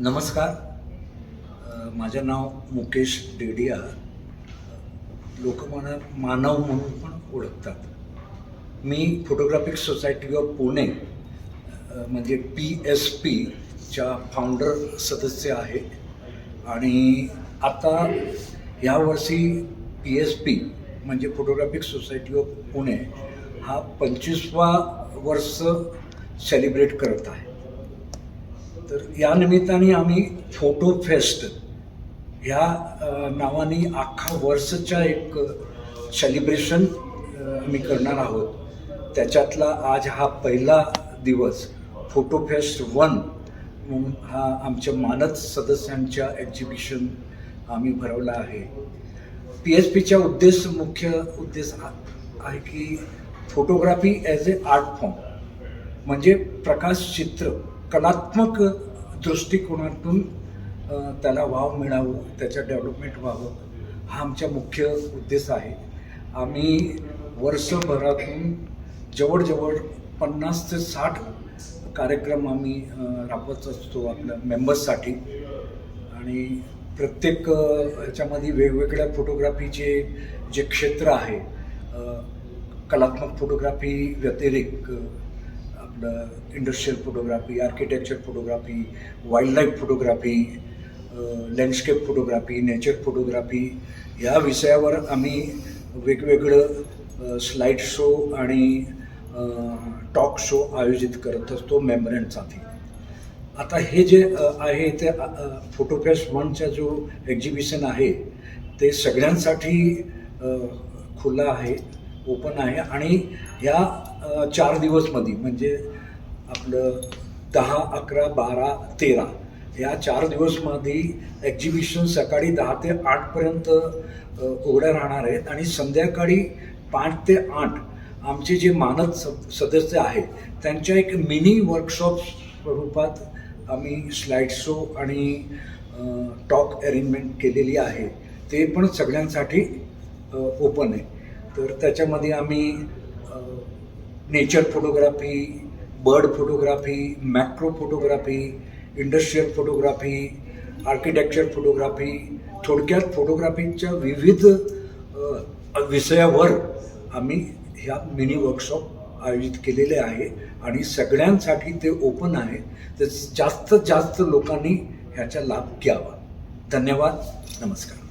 नमस्कार. माझं नाव मुकेश डेडिया लोक मला मानव म्हणून पण ओळखतात. मी फोटोग्राफिक सोसायटी ऑफ पुणे म्हणजे पी एस पीच्या फाउंडर सदस्य आहे. आणि आता यावर्षी पी एस पी म्हणजे फोटोग्राफिक सोसायटी ऑफ पुणे हा पंचवीसवा वर्ष सेलिब्रेट करत आहे. तर या निमित्ताने आम्ही फोटो फेस्ट ह्या नावाने अख्खा वर्षच्या एक सेलिब्रेशन आम्ही करणार आहोत. त्याच्यातला आज हा पहिला दिवस फोटो फेस्ट वन म्हणून हा आमच्या मानद सदस्यांच्या एक्झिबिशन आम्ही भरवला आहे. पी एच पीचा उद्देश मुख्य उद्देश हा आहे की photography as a art form म्हणजे प्रकाश चित्र. कलात्मक दृष्टिकोनातून त्याला वाव मिळावं त्याच्या डेव्हलपमेंट व्हावं हा आमचा मुख्य उद्देश आहे. आम्ही वर्षभरातून जवळजवळ पन्नास ते साठ कार्यक्रम आम्ही राबवत असतो आपल्या मेंबर्ससाठी आणि प्रत्येक याच्यामध्ये ह्याच्यामध्ये वेगवेगळ्या फोटोग्राफीचे जे क्षेत्र आहे कलात्मक फोटोग्राफी व्यतिरिक्त industrial photography architecture photography wildlife photography landscape photography nature photography या विषयावर आम्ही वेगवेगळं स्लाईड शो आणि टॉक शो आयोजित करत असतो मेंबरांसाठी आता हे जे आहे ते फोटोफेस्ट वनचा जो एक्झिबिशन आहे ते सगळ्यांसाठी खुला खुलं आहे. ओपन आहे आणि या चार दिवसमध्ये म्हणजे आपलं दहा अकरा बारा तेरा या चार दिवसमध्ये एक्झिबिशन सकाळी दहा ते आठपर्यंत उघड्या राहणार आहेत आणि संध्याकाळी पाच ते आठ आमचे जे मानद स सदस्य आहेत त्यांच्या एक मिनी वर्कशॉप स्वरूपात आम्ही स्लाईड शो आणि टॉक अरेंजमेंट केलेली आहे. ते पण सगळ्यांसाठी ओपन आहे. तर त्याच्यामध्ये आम्ही nature photography bird photography macro photography industrial photography architecture photography थोडक्यात फोटोग्राफीच्या विविध विषयावर आम्ही ह्या मिनी वर्कशॉप आयोजित केलेले आहे आणि सगळ्यांसाठी ते ओपन आहे. तर जास्तीत जास्त लोकांनी ह्याचा लाभ घ्यावा. धन्यवाद. नमस्कार.